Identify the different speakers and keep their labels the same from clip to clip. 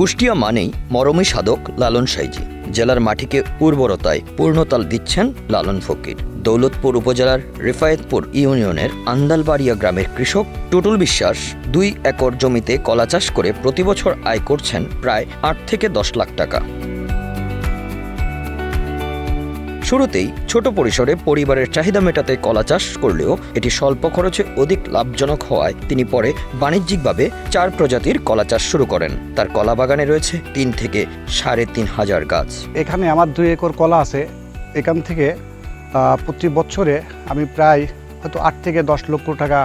Speaker 1: কুষ্টিয়া মানেই মরমী সাধক লালন সাইজি। জেলার মাটিকে উর্বরতায় পূর্ণতাল দিচ্ছেন লালন ফকির। দৌলতপুর উপজেলার রেফায়েতপুর ইউনিয়নের আন্দালবাড়িয়া গ্রামের কৃষক টুটুল বিশ্বাস দুই একর জমিতে কলা চাষ করে প্রতিবছর আয় করছেন প্রায় আট থেকে দশ লাখ টাকা। শুরুতেই ছোট পরিসরে পরিবারের চাহিদা মেটাতে কলা চাষ করলেও এটি স্বল্প খরচে অধিক লাভজনক হওয়ায় তিনি পরে বাণিজ্যিকভাবে চার প্রজাতির কলা চাষ শুরু করেন। তার কলা বাগানে রয়েছে তিন থেকে সাড়ে তিন হাজার গাছ।
Speaker 2: এখানে আমার দুই একর কলা আছে। এখান থেকে প্রতি বছরে আমি প্রায় হয়তো আট থেকে দশ লক্ষ টাকা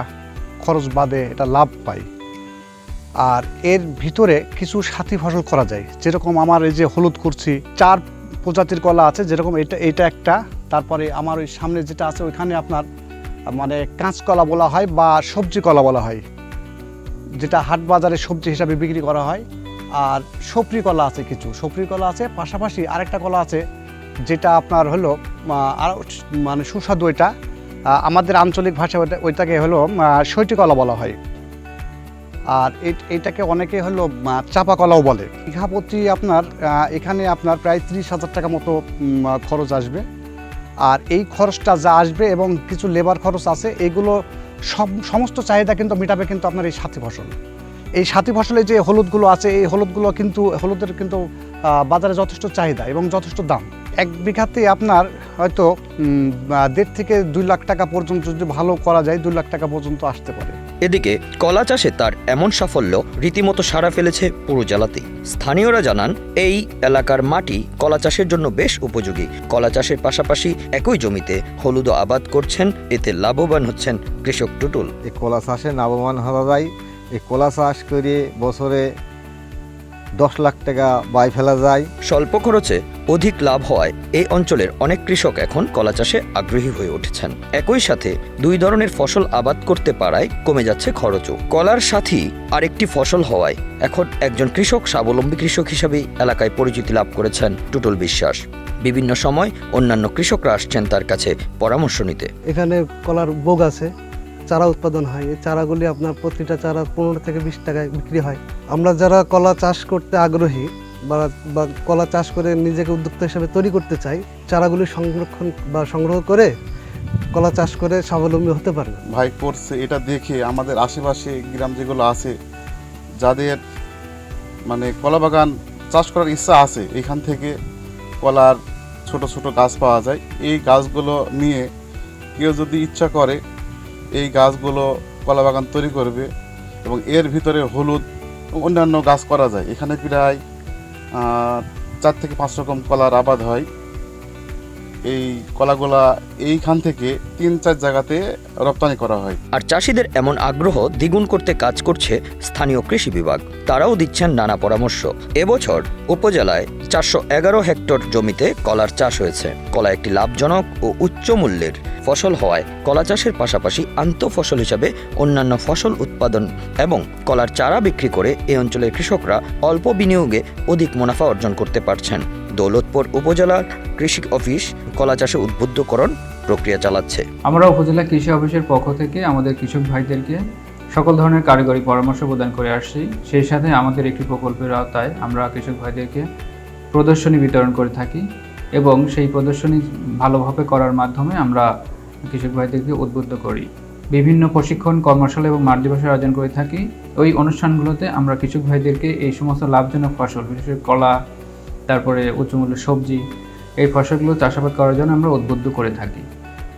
Speaker 2: খরচ বাদে এটা লাভ পাই। আর এর ভিতরে কিছু সাথী ফসল করা যায়। যেরকম আমার এই যে হলুদ করছি চার প্রজাতির কলা আছে, যেরকম এটা এটা একটা। তারপরে আমার ওই সামনে যেটা আছে, ওইখানে আপনার মানে কাঁচকলা বলা হয় বা সবজি কলা বলা হয়। যেটা হাট বাজারে সবজি হিসাবে বিক্রি করা হয়। আর সপরি কলা আছে কিছু। সপরি কলা আছে, পাশাপাশি আরেকটা কলা আছে, যেটা আপনার হলো আর মানে সুস্বাদু এটা। আমাদের আঞ্চলিক ভাষায় ওইটাকে হলো সৈটি কলা বলা হয়। আর এইটাকে অনেকে হলো চাপা কলাও বলে। বিঘা প্রতি আপনার এখানে আপনার প্রায় ত্রিশ হাজার টাকা মতো খরচ আসবে। আর এই খরচটা যা আসবে এবং কিছু লেবার খরচ আছে, এগুলো সব, সমস্ত চাহিদা কিন্তু মেটাবে কিন্তু আপনার এই সাথী ফসল। এই সাথী ফসলে যে হলুদগুলো আছে, এই হলুদগুলো কিন্তু, হলুদের কিন্তু বাজারে যথেষ্ট চাহিদা এবং যথেষ্ট দাম। এক বিঘাতে আপনার হয়তো দেড় থেকে দুই লাখ টাকা পর্যন্ত যদি ভালো করা যায়, দুই লাখ টাকা পর্যন্ত আসতে পারে।
Speaker 1: এদিকে, কলা চাষে তার এমন সাফল্য রীতিমতো সাড়া ফেলেছে পুরো জেলাতেই। স্থানীয়রা জানান, এই এলাকার মাটি কলা চাষের জন্য বেশ উপযোগী। কলা চাষের পাশাপাশি একই জমিতে হলুদ আবাদ করছেন, এতে লাভবান হচ্ছেন কৃষক টুটুল।
Speaker 3: এই কলা চাষে লাভবান হওয়া যায়। এই কলা চাষ করে বছরে দশ লাখ টাকা বাই ফেলা যায়।
Speaker 1: স্বল্প খরচে অধিক লাভ হওয়ায় এই অঞ্চলের অনেক কৃষক এখন কলা চাষে আগ্রহী হয়ে উঠেছেন। একই সাথে দুই ধরনের ফসল আবাদ করতে পারায় কমে যাচ্ছে খরচও। কলার সাথী আরেকটি ফসল হওয়ায় এখন একজন কৃষক স্বাবলম্বী কৃষক হিসেবেই এলাকায় পরিচিতি লাভ করেছেন টুটুল বিশ্বাস। বিভিন্ন সময় অন্যান্য কৃষকরা আসছেন তার কাছে পরামর্শ নিতে।
Speaker 4: এখানে কলার বোগ আছে। চারা উৎপাদন হয়। এই চারাগুলি আপনার প্রতিটা চারা পনেরো থেকে বিশ টাকায় বিক্রি হয়। আমরা যারা কলা চাষ করতে আগ্রহী বা বা কলা চাষ করে নিজেকে উদ্যোক্তা হিসেবে তৈরি করতে চাই, চারাগুলি সংরক্ষণ বা সংগ্রহ করে কলা চাষ করে স্বাবলম্বী হতে পারে
Speaker 5: ভাই, করছে। এটা দেখে আমাদের আশেপাশে গ্রাম যেগুলো আছে, যাদের মানে কলা বাগান চাষ করার ইচ্ছা আছে, এখান থেকে কলার ছোট ছোট গাছ পাওয়া যায়। এই গাছগুলো নিয়ে কেউ যদি ইচ্ছা করে এই গাছগুলো কলা বাগান তৈরি করবে এবং এর ভিতরে হলুদ অন্যান্য গাছ করা যায়। এখানে প্রায় চার থেকে পাঁচ রকম কলার আবাদ হয়। এই কলাগুলা এইখান থেকে তিন চার জায়গাতে রপ্তানি করা হয়।
Speaker 1: আর চাষিদের এমন আগ্রহ দ্বিগুণ করতে কাজ করছে স্থানীয় কৃষি বিভাগ। তারাও দিচ্ছেন নানা পরামর্শ। এবছর উপজেলায় চারশো এগারো হেক্টর জমিতে কলার চাষ হয়েছে। কলা একটি লাভজনক ও উচ্চ মূল্যের। ফসল হওয়ায় কলা চাষের পাশাপাশি আন্ত ফসল হিসাবে অন্যান্য ফসল উৎপাদন এবং কলার চারা বিক্রি করে এ অঞ্চলের কৃষকরা অল্প বিনিয়োগে অধিক মুনাফা অর্জন করতে পারছেন। দৌলতপুর উপজেলার কৃষি অফিস কলা চাষে উদ্বুদ্ধকরণ প্রক্রিয়া চালাচ্ছে।
Speaker 6: আমরা উপজেলা কৃষি অফিসের পক্ষ থেকে আমাদের কৃষক ভাইদেরকে সকল ধরনের কারিগরি পরামর্শ প্রদান করে আসছি। সেই সাথে আমাদের একটি প্রকল্পের আওতায় আমরা কৃষক ভাইদেরকে প্রদর্শনী বিতরণ করে থাকি এবং সেই প্রদর্শনী ভালোভাবে করার মাধ্যমে আমরা কৃষক ভাইদেরকে উদ্বুদ্ধ করি। বিভিন্ন প্রশিক্ষণ, কর্মশালা এবং মাঠ দিবসের আয়োজন করে থাকি। ওই অনুষ্ঠানগুলোতে আমরা কৃষক ভাইদেরকে এই সমস্ত লাভজনক ফসল, বিশেষ করে কলা, তারপরে উচ্চমূল্যের সবজি, এই ফসলগুলো চাষাবাদ করার জন্য আমরা উদ্বুদ্ধ করে থাকি।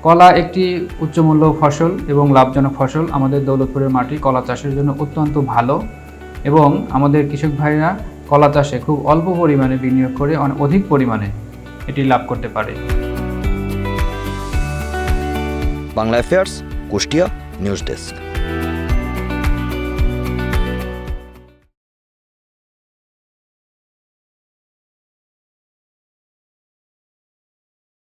Speaker 6: কলা একটি উচ্চমূল্য ফসল এবং লাভজনক ফসল। আমাদের দৌলতপুরের মাটি কলা চাষের জন্য অত্যন্ত ভালো এবং আমাদের কৃষক ভাইরা কলা চাষে খুব অল্প পরিমাণে বিনিয়োগ করে অনেক অধিক পরিমাণে এটি লাভ করতে পারে।
Speaker 1: Bangla affairs Kushtia news desk.